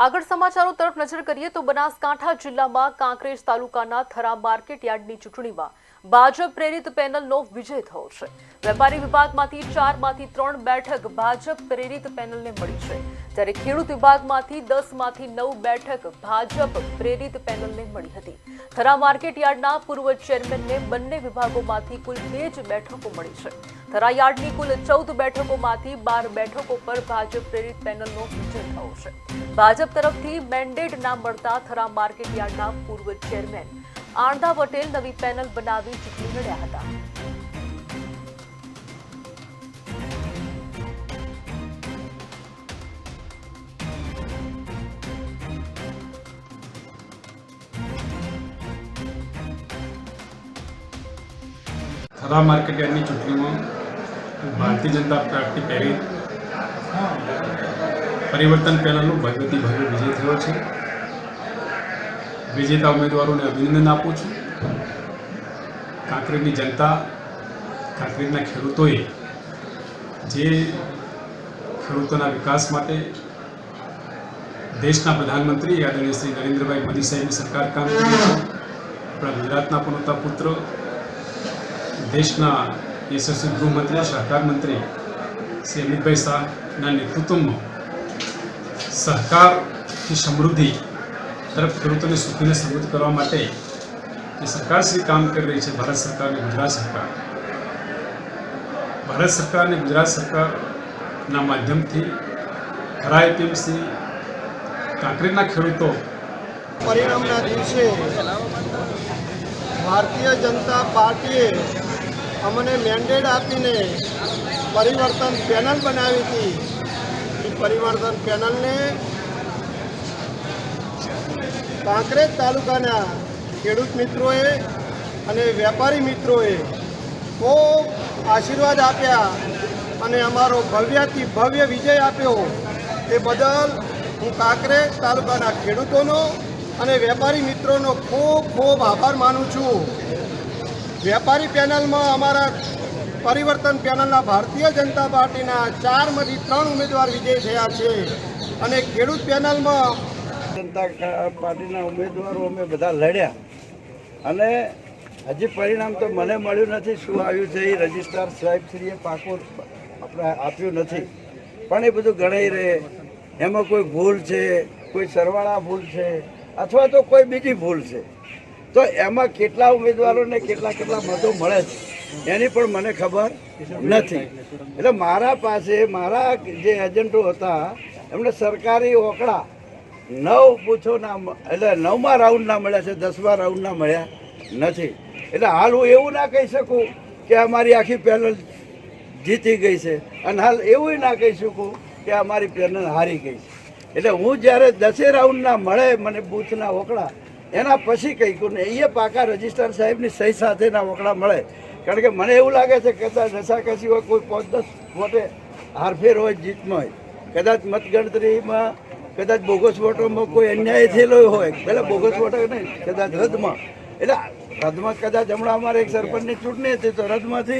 આગળ સમાચારો તરફ નજર કરીએ તો બનાસકાંઠા જિલ્લામાં કાંકરેજ તાલુકાના થરા માર્કેટ યાર્ડની ચૂંટણીમાં ભાજપ પ્રેરિત પેનલનો વિજય થયો છે. વેપારી વિભાગમાંથી ચારમાંથી ત્રણ બેઠક ભાજપ પ્રેરિત પેનલને મળી છે. જ્યારે ખેડૂત વિભાગમાંથી દસમાંથી નવ બેઠક ભાજપ પ્રેરિત પેનલને મળી હતી. થરા માર્કેટ યાર્ડના પૂર્વ ચેરમેનને બંને વિભાગોમાંથી કુલ બે જ બેઠકો મળી છે. થરા યાર્ડની કુલ ચૌદ બેઠકોમાંથી બાર બેઠકો પર ભાજપ પ્રેરિત પેનલનો વિજય થયો છે. ભાજપ તરફથી મેન્ડેટ ના મળતા થરા માર્કેટ યાર્ડના પૂર્વ ચેરમેન આણંદા પટેલ નવી પેનલ બનાવી ચૂંટણી લડ્યા હતા. ખરા માર્કેટયાર્ડની ચૂંટણીમાં ભારતીય જનતા પાર્ટી પહેરી પરિવર્તન પહેલાંનો ભગવતી ભવ્ય વિજય થયો છે. વિજેતા ઉમેદવારોને અભિનંદન આપું છું. કાંકરેજની જનતા કાંકરેજના ખેડૂતોએ જે ખેડૂતોના વિકાસ માટે દેશના પ્રધાનમંત્રી આદરણીય શ્રી નરેન્દ્રભાઈ મોદી સાહેબની સરકાર કામ કરી આપણા ગુજરાતના પનોતા પુત્ર, દેશના યશસ્વી ગૃહમંત્રી, સહકાર મંત્રી શ્રી અમિતભાઈ શાહના નેતૃત્વમાં સહકારથી સમૃદ્ધિ તરફ ખેડૂતોને સુખીને સમૃદ્ધ કરવા માટે જે સરકાર શ્રી કામ કરી રહી છે, ભારત સરકાર અને ગુજરાત સરકાર. ભારત સરકાર અને ગુજરાત સરકારના માધ્યમથી ખરા એપીએમસી કાંકરેજના ખેડૂતો પરિણામના દિવસે ભારતીય જનતા પાર્ટીએ અમને મેન્ડેટ આપીને પરિવર્તન પેનલ બનાવી હતી. એ પરિવર્તન પેનલને કાંકરેજ તાલુકાના ખેડૂત મિત્રોએ અને વેપારી મિત્રોએ ખૂબ આશીર્વાદ આપ્યા અને અમારો ભવ્યથી ભવ્ય વિજય આપ્યો. તે બદલ હું કાંકરેજ તાલુકાના ખેડૂતોનો અને વેપારી મિત્રોનો ખૂબ ખૂબ આભાર માનું છું. વેપારી પેનલમાં અમારા પરિવર્તન પેનલના ભારતીય જનતા પાર્ટીના ચારમાંથી ત્રણ ઉમેદવાર વિજય થયા છે અને ખેડૂત પેનલમાં જનતા પાર્ટીના ઉમેદવારો અમે બધા લડ્યા. અને હજી પરિણામ તો મને મળ્યું નથી શું આવ્યું છે એ રજિસ્ટ્રાર સાહેબશ્રીએ પાકું આપણે આપ્યું નથી. પણ એ બધું ગણાઈ રહે. એમાં કોઈ ભૂલ છે, કોઈ સરવાળા ભૂલ છે, અથવા તો કોઈ બીજી ભૂલ છે. તો એમાં કેટલા ઉમેદવારોને કેટલા કેટલા મતો મળે છે, એની પણ મને ખબર નથી. એટલે મારા પાસે, મારા જે એજન્ટો હતા એમણે સરકારી ઓકળા નવ પૂછો ના એટલે નવમા રાઉન્ડના મળ્યા છે, દસમા રાઉન્ડના મળ્યા નથી. એટલે હાલ હું એવું ના કહી શકું કે અમારી આખી પેનલ જીતી ગઈ છે. અને હાલ એવું ના કહી શકું કે અમારી પેનલ હારી ગઈ છે. એટલે હું જ્યારે દસે રાઉન્ડના મળે મને બૂથના ઓકળા એના પછી કહી ને એ પાકા રજિસ્ટર સાહેબની સહી સાથેના ઓકળા મળે. કારણ કે મને એવું લાગે છે કદાચ રસાકસી હોય, કોઈ પાંચ દસ વોટે હારફેર હોય જીતમાં હોય. કદાચ મતગણતરીમાં કદાચ બોગસ વોટરમાં કોઈ અન્યાય થયેલો હોય. પહેલાં બોગસ વોટર નહીં, કદાચ રદમાં એટલે રદમાં કદાચ હમણાં અમારે એક સરપંચની ચૂંટણી હતી તો રદમાંથી